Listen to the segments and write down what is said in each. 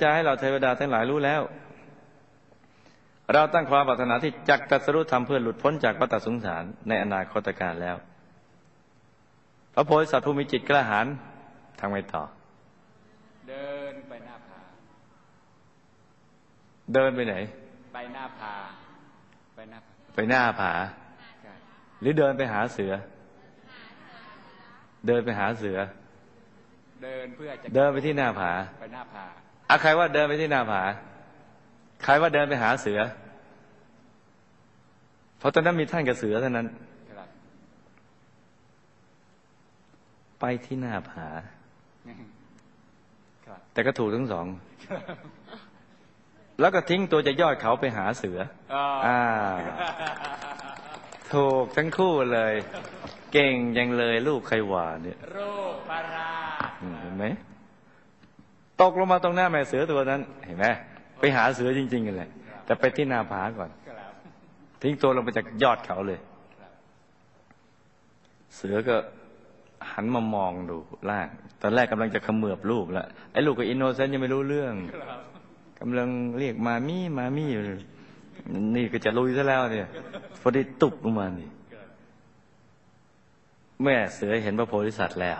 จะให้เราเทวดาทั้งหลายรู้แล้ว เราตั้งความปรารถนาที่จักตัสรู้ธรรมเพื่อหลุดพ้นจากวัฏสงสารในอนาคตการแล้ว พระโพธิสัตว์ผู้มีจิตกระหายทางไปต่อ เดินไปหน้าผา เดินไปไหน ไปหน้าผา ไปหน้าผาไปหน้าผาใช่หรือเดินไปหาเสือ เดินไปหาเสือ เดินเพื่อจะเดินไปที่หน้าผา ไปหน้าผา อะใครว่าเดินไปที่หน้าผา ใครว่าเดินไปหาเสือ เพราะตอนนั้นมีท่านกับเสือเท่านั้นครับไปที่หน้าผาครับแต่ก็ถูกทั้งสองแล้วก็ทิ้งตัวจะยอดเขาไปหาเสืออ๋ออ่าถูกทั้งคู่เลย เก่งยังเลยลูกใครหวานเนี่ย รูปปราชอืมเห็นไหม ตกลงมาตรงหน้าแม่เสือตัวนั้น เห็นไหมไปหาเสือจริงๆกันเลยแต่ไปที่หนาผาก่อน ทิ้งตัวลงไปจากยอดเขาเลย เสือก็หันมามองดูล่าง ตอนแรกกำลังจะเขมือบลูกแล้วไอ้ลูกก็อินโนเซนต์ยังไม่รู้เรื่องครับกำลังเรียกมามี่มามี่อยู่นี่ก็จะลุยซะแล้วเนี่ยพอได้ตุบลงมานี่แม่เสือเห็นพระโพธิสัตว์แล้ว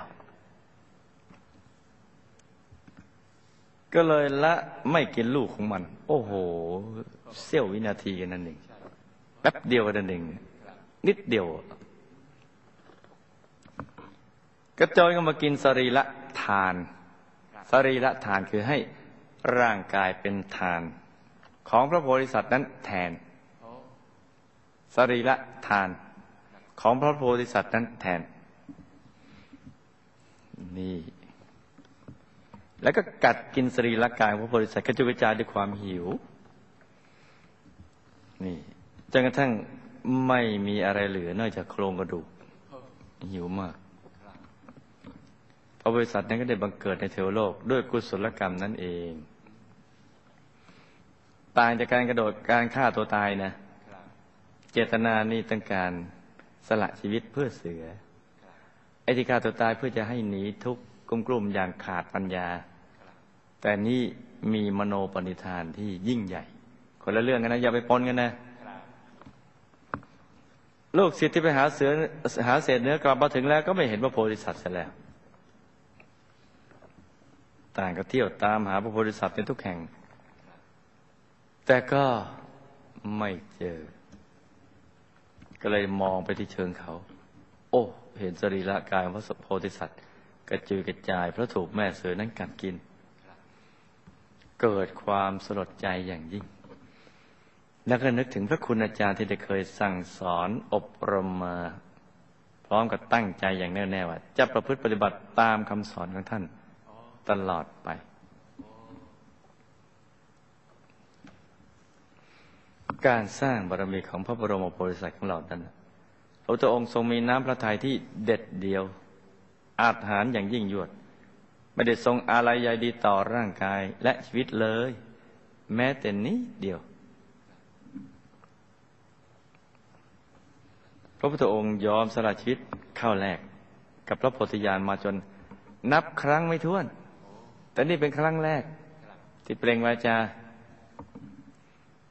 ก็เลยละไม่กินลูกของมัน โอ้โห เสี้ยววินาทีกันนั่นเองแป๊บเดียวกันนั่นเองนิดเดียว กระโจนก็มากินสรีละทานสรีละทานคือให้ร่างกายเป็นทาน ของพระโพธิสัตว์นั้นแทนสรีละทาน ของพระโพธิสัตว์นั้นแทน นี่ แล้วก็กัดกินสรีละกายของพระโพธิสัตว์กระจุกระจายด้วยความหิว นี่จนกระทั่งไม่มีอะไรเหลือนอกจากโครงกระดูก หิวมากครับพระบริษัทนั้นก็ได้บังเกิดในเทวโลก ด้วยกุศลกรรมนั่นเองต่างจากการกระโดดการฆ่าตัวตายนะเจตนานี่ต้องการสละชีวิตเพื่อเสือไอ้ที่ฆ่าตัวตายเพื่อจะให้หนีทุกข์กลุ่มๆอย่างขาดปัญญา แต่นี่มีมโนปณิธานที่ยิ่งใหญ่ คนละเรื่องกันนะ อย่าไปปนกันนะครับลูกศิษย์ที่ไปหาเสือหาเศษเนื้อกลับมาถึงแล้ว ก็ไม่เห็นพระโพธิสัตว์เสียแล้ว ต่างก็เที่ยวตามหาพระโพธิสัตว์ในทุกแห่ง แต่ก็ไม่เจอ ก็เลยมองไปที่เชิงเขา โอ้ เห็นสรีระกายของพระโพธิสัตว์ กระจุยกระจายเพราะถูกแม่เสือนั้นกัดกิน เกิดความสลดใจอย่างยิ่ง แล้วก็นึกถึงพระคุณอาจารย์ที่ได้เคยสั่งสอนอบรมมา พร้อมกับตั้งใจอย่างแน่วแน่ว่า จะประพฤติปฏิบัติตามคำสอนของท่านตลอดไป การสร้างบารมีของพระบรมโพธิสัตว์ของเรานั้นพระพุทธองค์ทรงมีน้ำพระทัยที่เด็ดเดียว อาจหารอย่างยิ่งยวด ไม่ได้ทรงอาลัยใยดีต่อร่างกายและชีวิตเลย แม้แต่นี้เดียว พระพุทธองค์ยอมสละชีวิตเข้าแลกกับพระโพธิญาณมาจนนับครั้งไม่ถ้วน แต่นี่เป็นครั้งแรก ที่เปล่งวาจา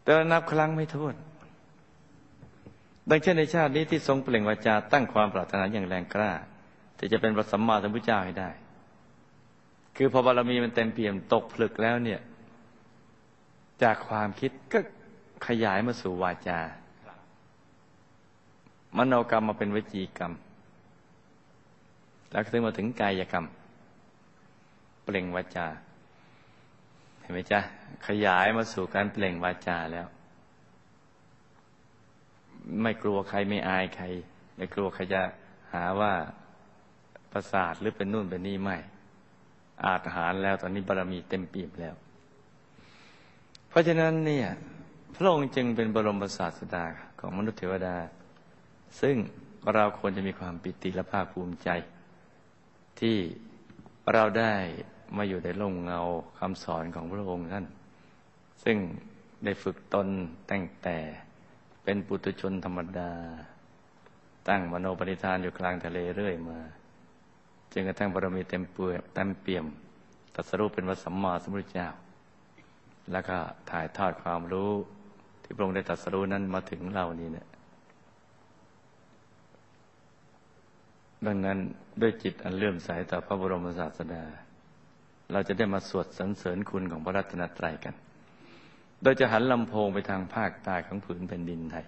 แต่นับครั้งไม่ถ้วน ดังเช่นในชาตินี้ที่ทรงเปล่งวาจาตั้งความปรารถนาอย่างแรงกล้าที่จะเป็นพระสัมมาสัมพุทธเจ้าให้ได้ คือพอบารมีมันเต็มเปี่ยมตกผลึกแล้วเนี่ย จากความคิดก็ขยายมาสู่วาจา มโนกรรมมาเป็นวจีกรรม แล้วถึงมาถึงกายกรรม เปล่งวาจา เห็นไหมจ๊ะ ขยายมาสู่การเปล่งวาจาแล้ว ไม่กลัวใครไม่อายใคร ไม่กลัวใครจะหาว่าประสาทหรือเป็นนู่นเป็นนี่ไม่ อาจหารแล้วตอนนี้บารรมีเต็มปีบแล้ว เพราะฉะนั้นเนี่ย พระองค์จึงเป็นบรมศาสดาของมนุษย์เทวดา ซึ่งเราควรจะมีความปิติและภาคภูมิใจ ที่เราได้มาอยู่ในร่มเงาคำสอนของพระองค์ท่าน ซึ่งได้ฝึกตนตั้งแต่เป็นปุถุชนธรรมดา ตั้งมโนปณิธานอยู่กลางทะเลเรื่อยมา จนกระทั่งบารมีเต็มเปื่อยเต็มเปี่ยมตัสรู้เป็นพระสัมมาสัมพุทธเจ้า แล้วก็ถ่ายทอดความรู้ ที่พระองค์ได้ตัสรู้นั้นมาถึงเรานี่เนี่ยดังนั้นด้วยจิตอันเลื่อมใสต่อพระบรมศาสดา เราจะได้มาสวดสรรเสริญคุณของพระรัตนตรัยกัน โดยจะหันลำโพงไปทางภาคใต้ของผืนแผ่นดินไทย